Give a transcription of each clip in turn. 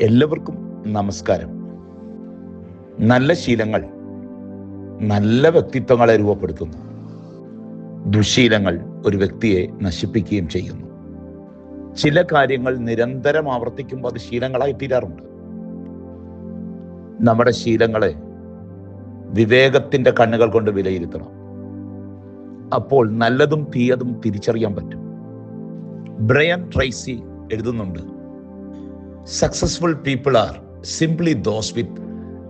എല്ലാവർക്കും നമസ്കാരം. നല്ല ശീലങ്ങൾ നല്ല വ്യക്തിത്വങ്ങളെ രൂപപ്പെടുത്തുന്നു ദുശീലങ്ങൾ ഒരു വ്യക്തിയെ നശിപ്പിക്കുകയും ചെയ്യുന്നു. ചില കാര്യങ്ങൾ നിരന്തരം ആവർത്തിക്കുമ്പോൾ അത് ശീലങ്ങളായി തീരാറുണ്ട്. നമ്മുടെ ശീലങ്ങളെ വിവേകത്തിന്റെ കണ്ണുകൾ കൊണ്ട് വിലയിരുത്തണം. അപ്പോൾ നല്ലതും തീയതും തിരിച്ചറിയാൻ പറ്റും. ബ്രയൻ ട്രൈസി എഴുതുന്നുണ്ട് successful people are simply those with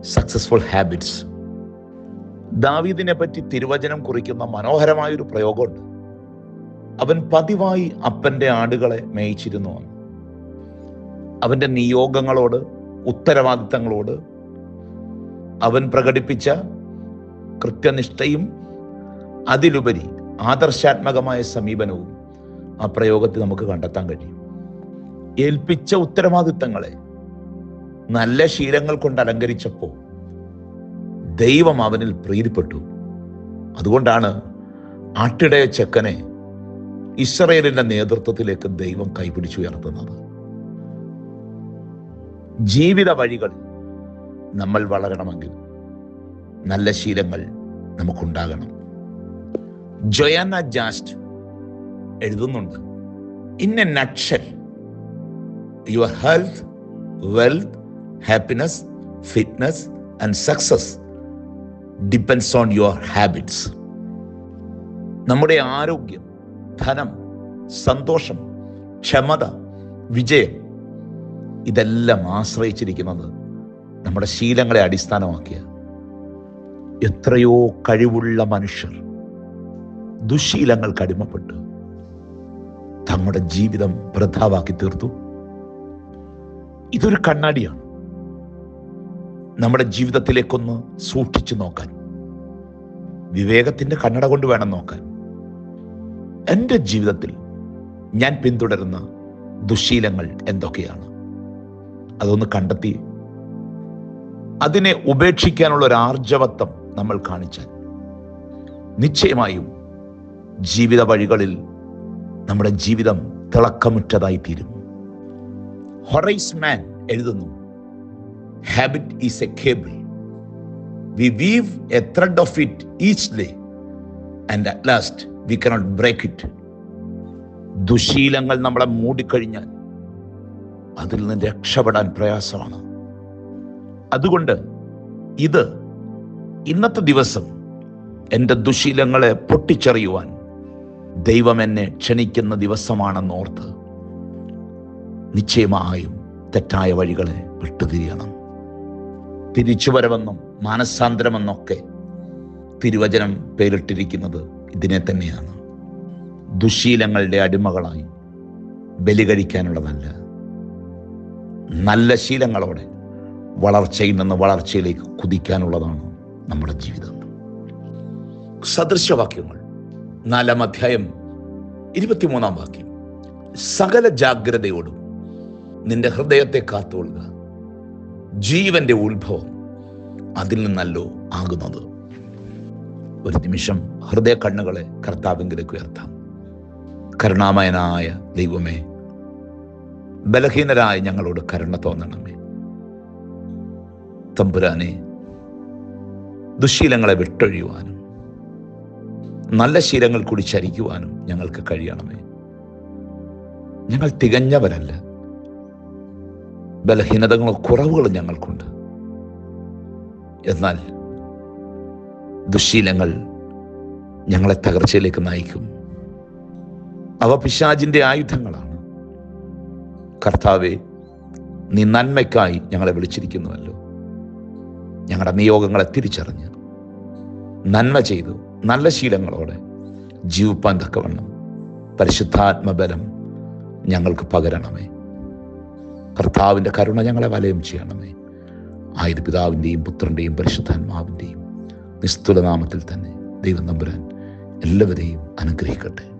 successful habits ദാവീദിനെ പറ്റി തിരുവചനം കുറിക്കുന്ന മനോഹരമായൊരു പ്രയോഗമുണ്ട്. അവൻ പതിവായി അപ്പന്റെ ആടുകളെ മേയിച്ചിരുന്നു. അവന്റെ നിയോഗങ്ങളോട് ഉത്തരവാദിത്തങ്ങളോട് അവൻ പ്രകടിപ്പിച്ച കൃത്യനിഷ്ഠയും അതിലുപരി ആദർശാത്മകമായ സമീപനവും ആ പ്രയോഗത്തിൽ നമുക്ക് കണ്ടെത്താൻ കഴിയും. ഏൽപ്പിച്ച ഉത്തരവാദിത്തങ്ങളെ നല്ല ശീലങ്ങൾ കൊണ്ട് അലങ്കരിച്ചപ്പോൾ ദൈവം അവനിൽ പ്രീതിപ്പെട്ടു. അതുകൊണ്ടാണ് ആട്ടിടയ ചെക്കനെ ഇസ്രയേലിന്റെ നേതൃത്വത്തിലേക്ക് ദൈവം കൈപിടിച്ചുയർത്തുന്നത് ജീവിത വഴികൾ നമ്മൾ വളരണമെങ്കിൽ നല്ല ശീലങ്ങൾ നമുക്കുണ്ടാകണം. ജൊയാന ജാസ്റ്റ് എഴുതുന്നുണ്ട് in a nutshell your health wealth happiness fitness and success depends on your habits നമ്മുടെ ആരോഗ്യം ധനം സന്തോഷം ക്ഷമത വിജയം ഇതെല്ലാം ആശ്രയിച്ചിരിക്കുന്നത് നമ്മുടെ ശീലങ്ങളെ അടിസ്ഥാനമാക്കിയ എത്രയോ കഴിവുള്ള മനുഷ്യർ ദുശീലങ്ങൾക്ക് അടിമപ്പെട്ട് തങ്ങളുടെ ജീവിതം വൃഥാവാക്കി തീർത്തു. ഇതൊരു കണ്ണാടിയാണ്. നമ്മുടെ ജീവിതത്തിലേക്കൊന്ന് സൂക്ഷിച്ചു നോക്കാൻ. വിവേകത്തിന്റെ കണ്ണട കൊണ്ട് വേണം നോക്കാൻ. എന്റെ ജീവിതത്തിൽ ഞാൻ പിന്തുടരുന്ന ദുശീലങ്ങൾ എന്തൊക്കെയാണ്? അതൊന്ന് കണ്ടെത്തി. അതിനെ ഉപേക്ഷിക്കാനുള്ള ഒരു ആർജവത്വം നമ്മൾ കാണിച്ചാൽ നിശ്ചയമായും ജീവിത വഴികളിൽ നമ്മുടെ ജീവിതം തിളക്കമുറ്റതായി തീരും. ഹൊറൈസ് മാൻ എഴുതുന്നു. Habit is a cable we weave a thread of it each day and at last we cannot break it ദുശീലങ്ങൾ നമ്മളെ മൂടിക്കഴിഞ്ഞാൽ അതിൽ നിന്ന് രക്ഷപ്പെടാൻ പ്രയാസമാണ്. അതുകൊണ്ട് ഇത് ഇന്നത്തെ ദിവസം എന്റെ ദുശീലങ്ങളെ പൊട്ടിച്ചെറിയുവാൻ ദൈവം എന്നെ ക്ഷണിക്കുന്ന ദിവസമാണെന്ന് ഓർത്ത് നിശ്ചയമായും തെറ്റായ വഴികളെ വിട്ടുതിരിയണം. തിരിച്ചുവരവെന്നും മാനസാന്തരമെന്നൊക്കെ തിരുവചനം പേരിട്ടിരിക്കുന്നത് ഇതിനെ തന്നെയാണ്. ദുശീലങ്ങളുടെ അടിമകളായി ബലി കഴിക്കാനുള്ളതല്ല നല്ല ശീലങ്ങളോടെ വളർച്ചയിൽ നിന്ന് വളർച്ചയിലേക്ക് കുതിക്കാനുള്ളതാണ് നമ്മുടെ ജീവിതം. സദൃശവാക്യങ്ങൾ. നാലാം അധ്യായം ഇരുപത്തിമൂന്നാം വാക്യം. സകല ജാഗ്രതയോടും നിന്റെ ഹൃദയത്തെ കാത്തുകൊള്ളുക. ജീവന്റെ ഉത്ഭവം അതിൽ നിന്നല്ലോ ആകുന്നത്. ഒരു നിമിഷം ഹൃദയ കണ്ണുകളെ കർത്താവിങ്കിലേക്ക് ഉയർത്താം. കരുണാമയനായ ദൈവമേ ബലഹീനരായ ഞങ്ങളോട് കരുണ തോന്നണമേ. തമ്പുരാനെ ദുശീലങ്ങളെ വിട്ടൊഴിയുവാനും നല്ല ശീലങ്ങൾ കൂടി ചരിക്കുവാനും ഞങ്ങൾക്ക് കഴിയണമേ. ഞങ്ങൾ തികഞ്ഞവരല്ല. ബലഹീനതകളോ കുറവുകളും ഞങ്ങൾക്കുണ്ട്. എന്നാൽ ദുശീലങ്ങൾ ഞങ്ങളെ തകർച്ചയിലേക്ക് നയിക്കും. അവ പിശാജിന്റെ ആയുധങ്ങളാണ്. കർത്താവെ നീ നന്മയ്ക്കായി ഞങ്ങളെ വിളിച്ചിരിക്കുന്നുവല്ലോ. ഞങ്ങളുടെ നിയോഗങ്ങളെ തിരിച്ചറിഞ്ഞ് നന്മ ചെയ്തു നല്ല ശീലങ്ങളോടെ ജീവിപ്പാൻ തക്കവണ്ണം പരിശുദ്ധാത്മബലം ഞങ്ങൾക്ക് പകരണമേ. കർത്താവിന്റെ കരുണ ഞങ്ങളെ വലയം ചെയ്യണമേ. ആയത് പിതാവിന്റെയും പുത്രന്റെയും പരിശുദ്ധാത്മാവിന്റെയും നിസ്തുലനാമത്തിൽ തന്നെ ദൈവം നമ്പുരാൻ എല്ലാവരെയും അനുഗ്രഹിക്കട്ടെ.